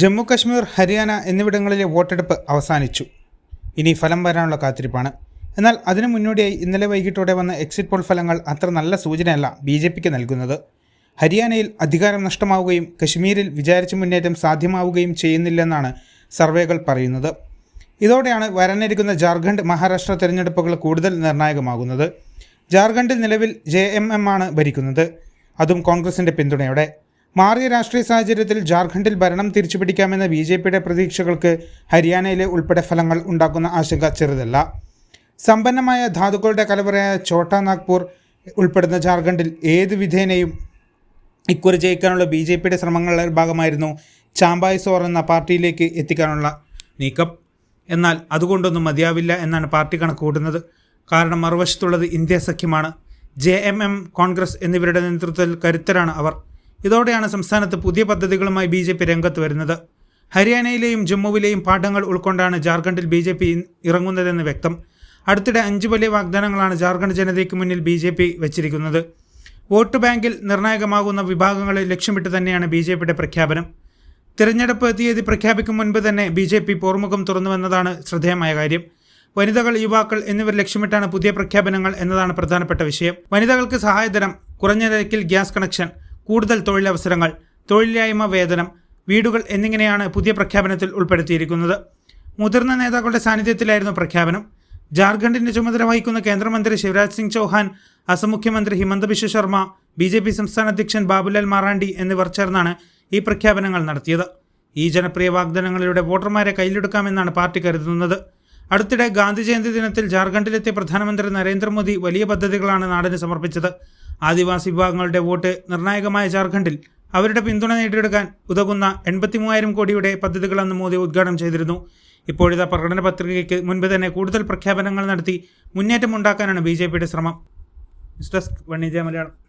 ജമ്മു കശ്മീർ ഹരിയാന എന്നിവിടങ്ങളിലെ വോട്ടെടുപ്പ് അവസാനിച്ചു. ഇനി ഫലം വരാനുള്ള കാത്തിരിപ്പാണ്. എന്നാൽ അതിനു മുന്നോടിയായി ഇന്നലെ വൈകിട്ടോടെ വന്ന എക്സിറ്റ് പോൾ ഫലങ്ങൾ അത്ര നല്ല സൂചനയല്ല ബി ജെ പിക്ക് നൽകുന്നത്. ഹരിയാനയിൽ അധികാരം നഷ്ടമാവുകയും കശ്മീരിൽ വിചാരിച്ച മുന്നേറ്റം സാധ്യമാവുകയും ചെയ്യുന്നില്ലെന്നാണ് സർവേകൾ പറയുന്നത്. ഇതോടെയാണ് വരാനിരിക്കുന്ന ജാർഖണ്ഡ് മഹാരാഷ്ട്ര തെരഞ്ഞെടുപ്പുകൾ കൂടുതൽ നിർണായകമാകുന്നത്. ജാർഖണ്ഡിൽ നിലവിൽ ജെ എം എം ആണ് ഭരിക്കുന്നത്. അതും കോൺഗ്രസിന്റെ പിന്തുണയോടെ. മാറിയ രാഷ്ട്രീയ സാഹചര്യത്തിൽ ജാർഖണ്ഡിൽ ഭരണം തിരിച്ചുപിടിക്കാമെന്ന ബി ജെ പിയുടെ പ്രതീക്ഷകൾക്ക് ഹരിയാനയിലെ ഉൾപ്പെടെ ഫലങ്ങൾ ഉണ്ടാക്കുന്ന ആശങ്ക ചെറുതല്ല. സമ്പന്നമായ ധാതുക്കളുടെ കലവറയായ ഛോട്ടാ നാഗ്പൂർ ഉൾപ്പെടുന്ന ജാർഖണ്ഡിൽ ഏത് വിധേനയും ഇക്കുറി ജയിക്കാനുള്ള ബി ജെ പിയുടെ ശ്രമങ്ങളുടെ ഭാഗമായിരുന്നു ചാമ്പായ് സോർ എന്ന പാർട്ടിയിലേക്ക് എത്തിക്കാനുള്ള നീക്കം. എന്നാൽ അതുകൊണ്ടൊന്നും മതിയാവില്ല എന്നാണ് പാർട്ടി കണക്ക് കൂട്ടുന്നത്. കാരണം മറുവശത്തുള്ളത് ഇന്ത്യ സഖ്യമാണ്. ജെ എം എം കോൺഗ്രസ് എന്നിവരുടെ നേതൃത്വത്തിൽ കരുത്തരാണ് അവർ. ഇതോടെയാണ് സംസ്ഥാനത്ത് പുതിയ പദ്ധതികളുമായി ബി ജെ പി രംഗത്ത് വരുന്നത്. ഹരിയാനയിലെയും ജമ്മുവിലെയും പാഠങ്ങൾ ഉൾക്കൊണ്ടാണ് ജാർഖണ്ഡിൽ ബി ജെ പി ഇറങ്ങുന്നതെന്ന് വ്യക്തം. അടുത്തിടെ അഞ്ച് വലിയ വാഗ്ദാനങ്ങളാണ് ജാർഖണ്ഡ് ജനതയ്ക്ക് മുന്നിൽ ബി ജെ പി വെച്ചിരിക്കുന്നത്. വോട്ട് ബാങ്കിൽ നിർണായകമാകുന്ന വിഭാഗങ്ങളെ ലക്ഷ്യമിട്ട് തന്നെയാണ് ബി ജെ പിയുടെ പ്രഖ്യാപനം. തിരഞ്ഞെടുപ്പ് തീയതി പ്രഖ്യാപിക്കും മുൻപ് തന്നെ ബി ജെ പി പോർമുഖം തുറന്നുവെന്നതാണ് ശ്രദ്ധേയമായ കാര്യം. വനിതകൾ യുവാക്കൾ എന്നിവർ ലക്ഷ്യമിട്ടാണ് പുതിയ പ്രഖ്യാപനങ്ങൾ എന്നതാണ് പ്രധാനപ്പെട്ട വിഷയം. വനിതകൾക്ക് സഹായധനം കുറഞ്ഞ നിരക്കിൽ ഗ്യാസ് കണക്ഷൻ കൂടുതൽ തൊഴിലവസരങ്ങൾ തൊഴിലില്ലായ്മ വേതനം വീടുകൾ എന്നിങ്ങനെയാണ് പുതിയ പ്രഖ്യാപനത്തിൽ ഉൾപ്പെടുത്തിയിരിക്കുന്നത്. മുതിർന്ന നേതാക്കളുടെ സാന്നിധ്യത്തിലായിരുന്നു പ്രഖ്യാപനം. ജാർഖണ്ഡിന്റെ ചുമതല വഹിക്കുന്ന കേന്ദ്രമന്ത്രി ശിവരാജ് സിംഗ് ചൗഹാൻ അസം മുഖ്യമന്ത്രി Himanta Biswa Sarma B J P സംസ്ഥാന അധ്യക്ഷൻ ബാബുലാൽ മാറാണ്ടി എന്നിവർ ചേർന്നാണ് ഈ പ്രഖ്യാപനങ്ങൾ നടത്തിയത്. ഈ ജനപ്രിയ വാഗ്ദാനങ്ങളിലൂടെ വോട്ടർമാരെ കയ്യിലെടുക്കാമെന്നാണ് പാർട്ടി കരുതുന്നത്. അടുത്തിടെ ഗാന്ധിജയന്തി ദിനത്തിൽ ജാർഖണ്ഡിലെത്തിയ പ്രധാനമന്ത്രി നരേന്ദ്രമോദി വലിയ പദ്ധതികളാണ് നാടിന് സമർപ്പിച്ചത്. ആദിവാസി വിഭാഗങ്ങളുടെ വോട്ട് നിർണായകമായ ജാർഖണ്ഡിൽ അവരുടെ പിന്തുണ നേടിയെടുക്കാൻ ഉതകുന്ന എൺപത്തി മൂവായിരം കോടിയുടെ പദ്ധതികളെന്ന് മോദി ഉദ്ഘാടനം ചെയ്തിരുന്നു. ഇപ്പോഴത്തെ പ്രകടന പത്രികയ്ക്ക് മുൻപ് തന്നെ കൂടുതൽ പ്രഖ്യാപനങ്ങൾ നടത്തി മുന്നേറ്റമുണ്ടാക്കാനാണ് ബി ജെ പിയുടെ ശ്രമം. ന്യൂസ് ഡെസ്ക് വണ്ണിജയ മലയാളം.